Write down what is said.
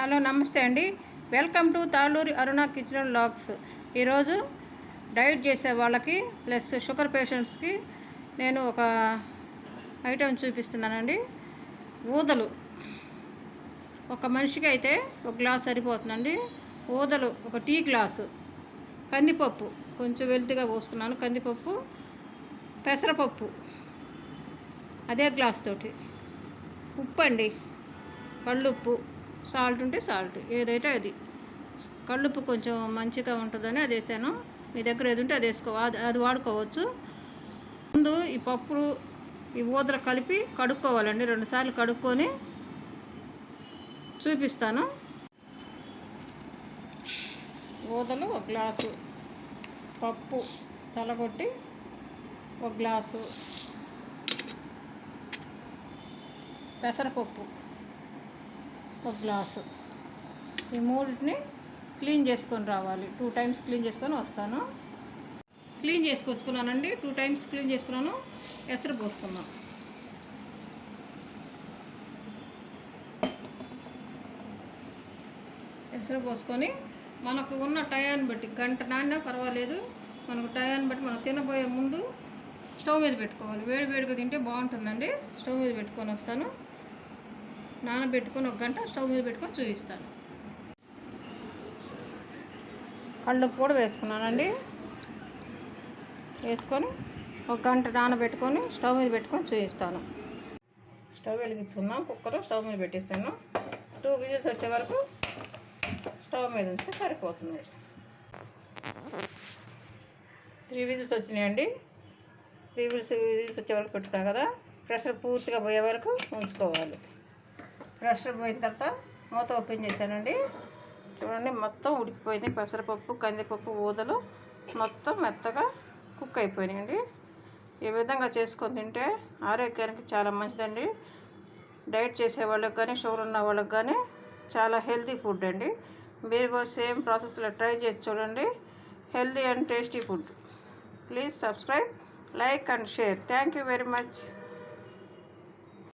Hello నమస్తే అండి. Welcome to Taluri Aruna kitchen vlogs ఈరోజు డైట్ చేసే వాళ్ళకి ప్లస్ షుగర్ పేషెంట్స్కి నేను ఒక ఐటెం చూపిస్తున్నానండి. ఊదలు. ఒక మనిషికి అయితే ఒక గ్లాస్ సరిపోతుందండి. ఊదలు ఒక టీ గ్లాసు. కందిపప్పు కొంచెం వెల్తిగా పోసుకున్నాను. కందిపప్పు పెసరపప్పు అదే గ్లాస్ తోటి. ఉప్పు అండి కళ్ళుప్పు. సాల్ట్ ఉంటే సాల్ట్ ఏదైతే అది. కళ్ళుప్పు కొంచెం మంచిగా ఉంటుందని అది వేసాను. మీ దగ్గర ఏది ఉంటే అది వేసుకో అది అది వాడుకోవచ్చు. ముందు ఈ పప్పు ఈ ఊదర కలిపి కడుక్కోవాలండి. రెండుసార్లు కడుక్కొని చూపిస్తాను. ఊదలు ఒక గ్లాసు. పప్పు తలగొట్టి ఒక గ్లాసు. పెసరపప్పు. ఒక గ్లాసు. ఈ మూడింటిని క్లీన్ చేసుకొని రావాలి. టూ టైమ్స్ క్లీన్ చేసుకొని వస్తాను. క్లీన్ చేసుకొచ్చుకున్నానండి. టూ టైమ్స్ క్లీన్ చేసుకున్నాను. ఎసరు పోసుకున్నాను ఎసరు పోసుకొని మనకు ఉన్న టయాన్ని బట్టి గంట నాన్న పర్వాలేదు. మనకు టయాన్ని బట్టి మనం తినబోయే ముందు స్టవ్ మీద పెట్టుకోవాలి. వేడి వేడిగా తింటే బాగుంటుందండి. స్టవ్ మీద పెట్టుకొని వస్తాను. నానబెట్టుకొని ఒక గంట స్టవ్ మీద పెట్టుకొని చూపిస్తాను. కళ్ళు కూడా వేసుకున్నానండి. వేసుకొని ఒక గంట నానబెట్టుకొని స్టవ్ మీద పెట్టుకొని చూపిస్తాను. స్టవ్ వెలిగించుకున్నాం కుక్కర్ స్టవ్ మీద పెట్టేస్తాను. టూ విజిల్స్ వచ్చే వరకు స్టవ్ మీద ఉంచితే సరిపోతుంది. త్రీ విజిల్స్ వచ్చినాయండి. త్రీ విజిల్స్ విజిల్స్ వచ్చే వరకు పెట్టుకున్నాం కదా. ప్రెషర్ పూర్తిగా పోయే వరకు ఉంచుకోవాలి. ప్రెషర్ పోయిన తర్వాత మూత ఓపెన్ చేశానండి. చూడండి మొత్తం ఉడికిపోయింది. పెసరపప్పు కందిపప్పు ఊదలు మొత్తం మెత్తగా కుక్ అయిపోయినాయండి. ఈ విధంగా చేసుకొని తింటే ఆరోగ్యానికి చాలా మంచిదండి. డైట్ చేసే వాళ్ళకి కానీ షుగర్ ఉన్న వాళ్ళకి కానీ చాలా హెల్తీ ఫుడ్ అండి. మీరు కూడా సేమ్ ప్రాసెస్లో ట్రై చేసి చూడండి. Healthy and tasty food. Please subscribe like and share. Thank you very much.